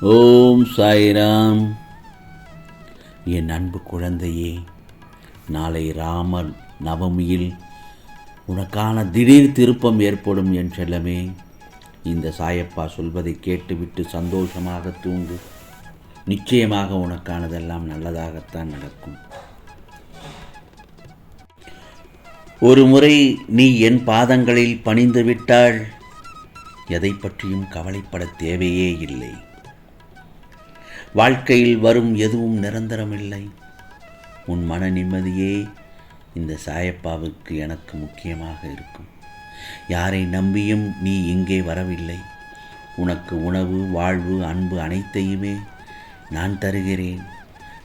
ஓம் சாய்ராம். என் அன்பு குழந்தையே நாளை ராமர் நவமியில் உனக்கான திடீர் திருப்பம் ஏற்படும் என் செல்லமே. இந்த சாயப்பா சொல்வதை கேட்டுவிட்டு சந்தோஷமாக தூங்கு. நிச்சயமாக உனக்கானதெல்லாம் நல்லதாகத்தான் நடக்கும். ஒரு முறை நீ என் பாதங்களில் பணிந்து விட்டால் எதை பற்றியும் கவலைப்பட தேவையே இல்லை. வாழ்க்கையில் வரும் எதுவும் நிரந்தரமில்லை. உன் மன நிம்மதியே இந்த சாயப்பாவுக்கு எனக்கு முக்கியமாக இருக்கும். யாரை நம்பியும் நீ இங்கே வரவில்லை. உனக்கு உணவு வாழ்வு அன்பு அனைத்தையுமே நான் தருகிறேன்.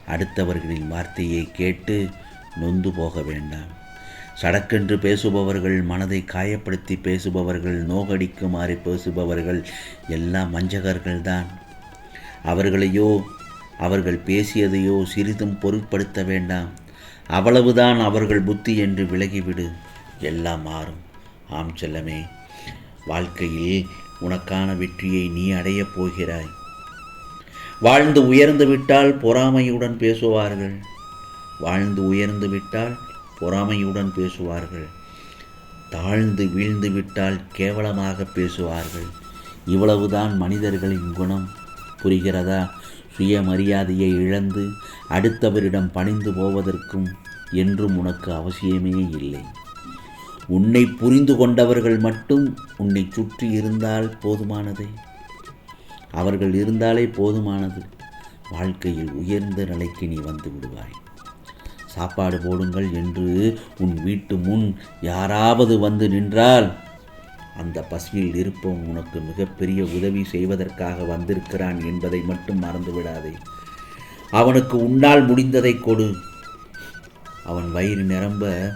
அடுத்தவர்களின் வார்த்தையை கேட்டு நொந்து போக வேண்டாம். சடக்கென்று பேசுபவர்கள் மனதை காயப்படுத்தி பேசுபவர்கள் நோகடிக்குமாறு பேசுபவர்கள் எல்லாம் வஞ்சகர்கள்தான். அவர்களையோ அவர்கள் பேசியதையோ சிறிதும் பொருட்படுத்த வேண்டாம். அவ்வளவுதான் அவர்கள் புத்தி என்று விலகிவிடு. எல்லாம் மாறும். ஆம் செல்லமே வாழ்க்கையில் உனக்கான வெற்றியை நீ அடையப் போகிறாய். வாழ்ந்து உயர்ந்து விட்டால் பொறாமையுடன் பேசுவார்கள். வாழ்ந்து உயர்ந்து விட்டால் பொறாமையுடன் பேசுவார்கள். தாழ்ந்து வீழ்ந்து விட்டால் கேவலமாக பேசுவார்கள். இவ்வளவுதான் மனிதர்களின் குணம். புரிகிறதா? சுயமரியாதையை இழந்து அடுத்தவரிடம் பணிந்து போவதற்கும் என்றும் உனக்கு அவசியமே இல்லை. உன்னை புரிந்து கொண்டவர்கள் மட்டும் உன்னை சுற்றி இருந்தால் போதுமானதே. அவர்கள் இருந்தாலே போதுமானது. வாழ்க்கையில் உயர்ந்த நிலைக்கு நீ வந்து விடுவாய். சாப்பாடு போடுங்கள் என்று உன் வீட்டு முன் யாராவது வந்து நின்றால் அந்த பசியில் இருப்பவன் உனக்கு மிகப்பெரிய உதவி செய்வதற்காக வந்திருக்கிறான் என்பதை மட்டும் மறந்துவிடாதே. அவனுக்கு உன்னால் முடிந்ததை கொடு. அவன் வயிறு நிரம்ப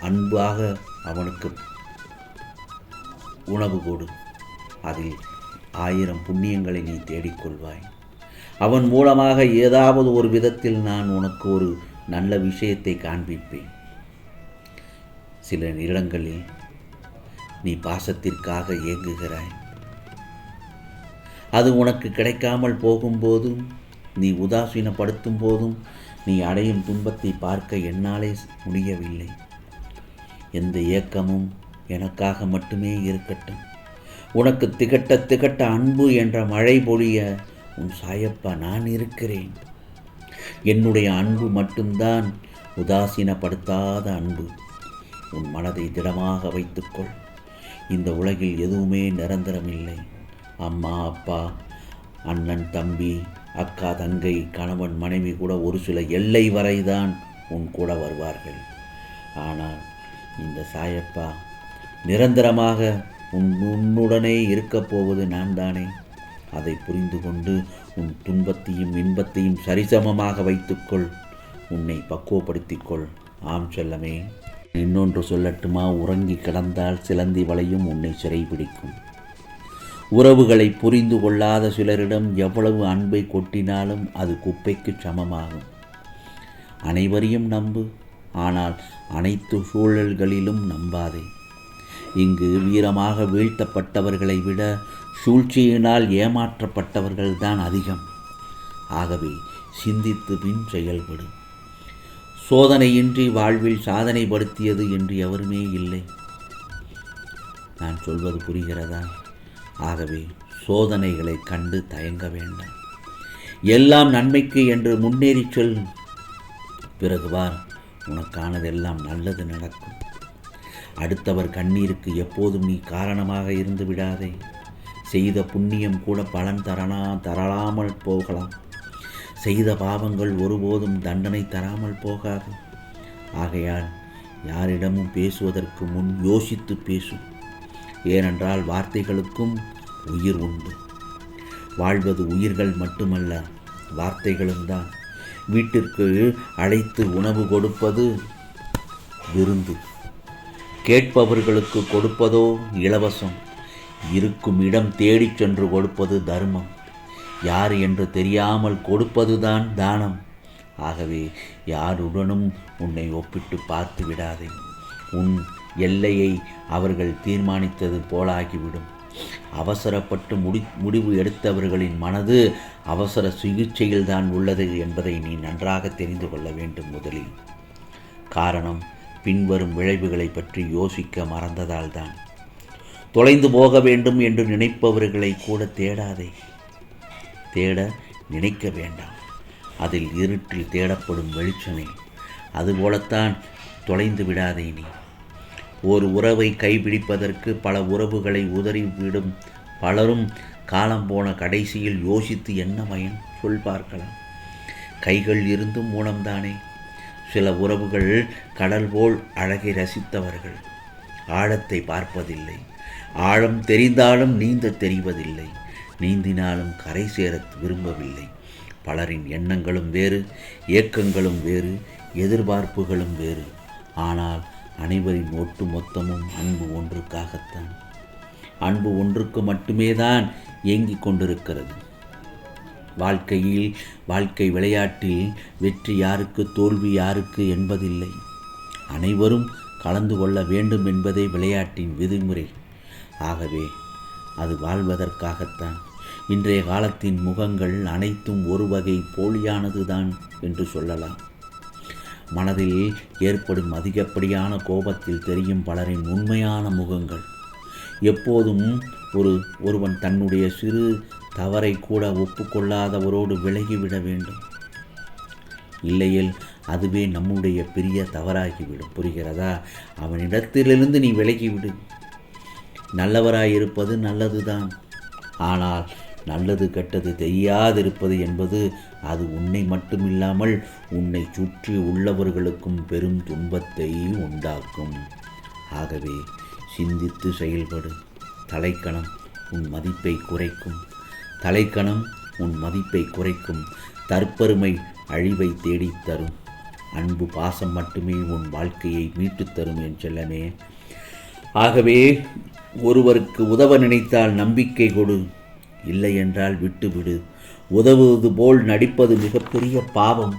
அன்பாக அவனுக்கு உணவு கொடு. அதில் ஆயிரம் புண்ணியங்களை நீ தேடிக்கொள்வாய். அவன் மூலமாக ஏதாவது ஒரு விதத்தில் நான் உனக்கு ஒரு நல்ல விஷயத்தை காண்பிப்பேன். சில இடங்களில் நீ பாசத்திற்காக ஏங்குகிறாய் அது உனக்கு கிடைக்காமல் போகும்போதும் நீ உதாசீனப்படுத்தும் போதும் நீ அடையும் துன்பத்தை பார்க்க என்னாலே முடியவில்லை. எந்த ஏக்கமும் எனக்காக மட்டுமே இருக்கட்டும். உனக்கு திகட்ட திகட்ட அன்பு என்ற மழை பொழிய உன் சாயப்பா நான் இருக்கிறேன். என்னுடைய அன்பு மட்டும்தான் உதாசீனப்படுத்தாத அன்பு. உன் மனதை திடமாக வைத்துக்கொள். இந்த உலகில் எதுவுமே நிரந்தரமில்லை. அம்மா அப்பா அண்ணன் தம்பி அக்கா தங்கை கணவன் மனைவி கூட ஒரு சில எல்லை வரைதான் உன் கூட வருவார்கள். ஆனால் இந்த சாயப்பா நிரந்தரமாக உன் உன்னுடனே இருக்கப் போவது நான் தானே? அதை புரிந்து கொண்டு உன் துன்பத்தையும் இன்பத்தையும் சரிசமமாக வைத்துக்கொள். உன்னை பக்குவப்படுத்திக்கொள் ஆம் செல்லமே. இன்னொன்று சொல்லட்டுமா? உறங்கி கிடந்தால் சிலந்தி வலையும் உன்னை சிறைபிடிக்கும் உறவுகளை புரிந்து கொள்ளாத சிலரிடம் எவ்வளவு அன்பை கொட்டினாலும் அது குப்பைக்கு சமமாகும். அனைவரையும் நம்பு ஆனால் அனைத்து சூழல்களிலும் நம்பாதே. இங்கு வீரமாக வீழ்த்தப்பட்டவர்களை விட சூழ்ச்சியினால் ஏமாற்றப்பட்டவர்கள்தான் அதிகம். ஆகவே சிந்தித்து பின் செயல்படும் சோதனையின்றி வாழ்வில் சாதனைப்படுத்தியது என்று எவருமே இல்லை. நான் சொல்வது புரிகிறதா? ஆகவே சோதனைகளை கண்டு தயங்க வேண்டாம். எல்லாம் நன்மைக்கு என்று முன்னேறி சொல். பிறகு வார் உனக்கானதெல்லாம் நல்லது நடக்கும். அடுத்தவர் கண்ணீருக்கு எப்போதும் நீ காரணமாக இருந்து விடாதே. செய்த புண்ணியம் கூட பலன் தரணா தரலாமல் போகலாம். செய்த பாவங்கள் ஒருபோதும் தண்டனை தராமல் போகாது. ஆகையால் யாரிடமும் பேசுவதற்கு முன் யோசித்து பேசும் ஏனென்றால் வார்த்தைகளுக்கும் உயிர் உண்டு. வாழ்வது உயிர்கள் மட்டுமல்ல வார்த்தைகளும் தான். வீட்டிற்கு அழைத்து உணவு கொடுப்பது விருந்து. கேட்பவர்களுக்கு கொடுப்பதோ இலவசம். இருக்கும் இடம் தேடிச் சென்று கொடுப்பது தர்மம். யார் என்று தெரியாமல் கொடுப்பதுதான் தானம். ஆகவே யாருடனும் உன்னை ஒப்பிட்டு பார்த்து விடாதே. உன் எல்லையை அவர்கள் தீர்மானித்தது போலாகிவிடும். அவசரப்பட்டு முடி முடிவு எடுத்தவர்களின் மனது அவசர சிகிச்சையில்தான் உள்ளது என்பதை நீ நன்றாக தெரிந்து கொள்ள வேண்டும் முதலில் காரணம் பின்வரும் விளைவுகளை பற்றி யோசிக்க மறந்ததால்தான். தொலைந்து போக வேண்டும் என்று நினைப்பவர்களை கூட தேடாதே. தேட நினைக்க வேண்டாம். அதில் இருட்டில் தேடப்படும் வெளிச்சமே அதுபோலத்தான் தொலைந்து விடாதே நீ. ஒரு உறவை கைப்பிடிப்பதற்கு பல உறவுகளை உதறிவிடும் பலரும் காலம் போன கடைசியில் யோசித்து என்ன பயன் சொல் பார்க்கலாம். கைகள் இருந்தும் மூலம்தானே சில உறவுகள் கடல் போல் அழகை ரசித்தவர்கள். ஆழத்தை பார்ப்பதில்லை. ஆழம் தெரிந்தாலும் நீந்த தெரிவதில்லை. நீந்தினாலும் கரை சேர விரும்பவில்லை. பலரின் எண்ணங்களும் வேறு ஏக்கங்களும் வேறு எதிர்பார்ப்புகளும் வேறு. ஆனால் அனைவரின் ஒட்டு மொத்தமும் அன்பு ஒன்றுக்காகத்தான். அன்பு ஒன்றுக்கு மட்டுமே தான் இயங்கிக் கொண்டிருக்கிறது. வாழ்க்கையில் வாழ்க்கை விளையாட்டில் வெற்றி யாருக்கு தோல்வி யாருக்கு என்பதில்லை. அனைவரும் கலந்து கொள்ள வேண்டும் என்பதே விளையாட்டின் விதிமுறை. ஆகவே அது வாழ்வதற்காகத்தான். இன்றைய காலத்தின் முகங்கள் அனைத்தும் ஒரு வகை போலியானதுதான் என்று சொல்லலாம். மனதில் ஏற்படும் அதிகப்படியான கோபத்தில் தெரியும் பலரின் உண்மையான முகங்கள். எப்போதும் ஒரு ஒருவன் தன்னுடைய சிறு தவறை கூட ஒப்புக்கொள்ளாதவரோடு விலகிவிட வேண்டும். இல்லையில் அதுவே நம்முடைய பெரிய தவறாகிவிடும். புரிகிறதா? அவனிடத்திலிருந்து நீ விலகிவிடு. நல்லவராயிருப்பது நல்லதுதான். ஆனால் நல்லது கெட்டது தெரியாதிருப்பது என்பது அது உன்னை மட்டுமில்லாமல் உன்னை சுற்றி உள்ளவர்களுக்கும் பெரும் துன்பத்தை உண்டாக்கும். ஆகவே சிந்தித்து செயல்படு. தலைக்கணம் உன் மதிப்பை குறைக்கும். தலைக்கணம் உன் மதிப்பை குறைக்கும். தற்பெருமை அழிவை தேடித் தரும். அன்பு பாசம் மட்டுமே உன் வாழ்க்கையை மீட்டுத் தரும் என் செல்லமே. ஆகவே ஒருவருக்கு உதவ நினைத்தால் நம்பிக்கை கொடு. இல்லை என்றால் விட்டுவிடு. உதவுவது போல் நடிப்பது மிகப்பெரிய பாவம்.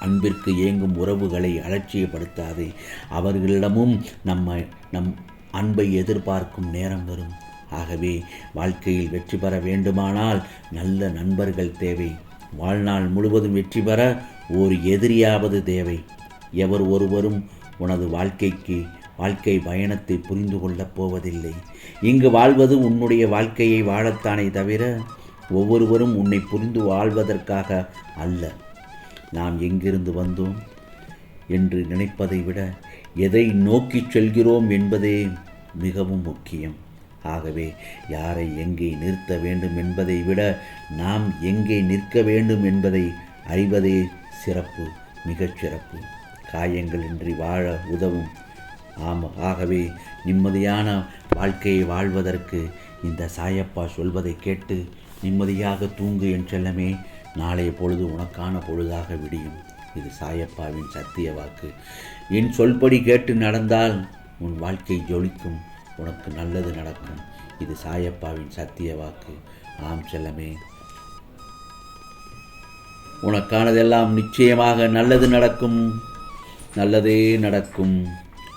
அன்பிற்கு ஏங்கும் உறவுகளை அலட்சியப்படுத்தாதே. அவர்களிடமும் நம்ம நம் அன்பை எதிர்பார்க்கும் நேரம் வரும். ஆகவே வாழ்க்கையில் வெற்றி பெற வேண்டுமானால் நல்ல நண்பர்கள் தேவை. வாழ்நாள் முழுவதும் வெற்றி பெற ஒரு எதிரியாவது தேவை. எவர் ஒருவரும் உனது வாழ்க்கைக்கு வாழ்க்கை பயணத்தை புரிந்து கொள்ளப் போவதில்லை. இங்கு வாழ்வது உன்னுடைய வாழ்க்கையை வாழத்தானே தவிர ஒவ்வொருவரும் உன்னை புரிந்து வாழ்வதற்காக அல்ல. நாம் எங்கிருந்து வந்தோம் என்று நினைப்பதை விட எதை நோக்கிச் செல்கிறோம் என்பதே மிகவும் முக்கியம். ஆகவே யாரை எங்கே நிறுத்த வேண்டும் என்பதை விட நாம் எங்கே நிற்க வேண்டும் என்பதை அறிவதே சிறப்பு மிகச் சிறப்பு. காயங்களின்றி வாழ உதவும் ஆமாம். ஆகவே நிம்மதியான வாழ்க்கையை வாழ்வதற்கு இந்த சாயப்பா சொல்வதை கேட்டு நிம்மதியாக தூங்கு என் செல்லமே நாளைய பொழுது உனக்கான பொழுதாக விடியும். இது சாயப்பாவின் சத்திய வாக்கு. என் சொல்படி கேட்டு நடந்தால் உன் வாழ்க்கை ஜொலிக்கும். உனக்கு நல்லது நடக்கும். இது சாயப்பாவின் சத்திய வாக்கு. ஆம் செல்லமே. உனக்கானதெல்லாம் நிச்சயமாக நல்லது நடக்கும். நல்லதே நடக்கும்.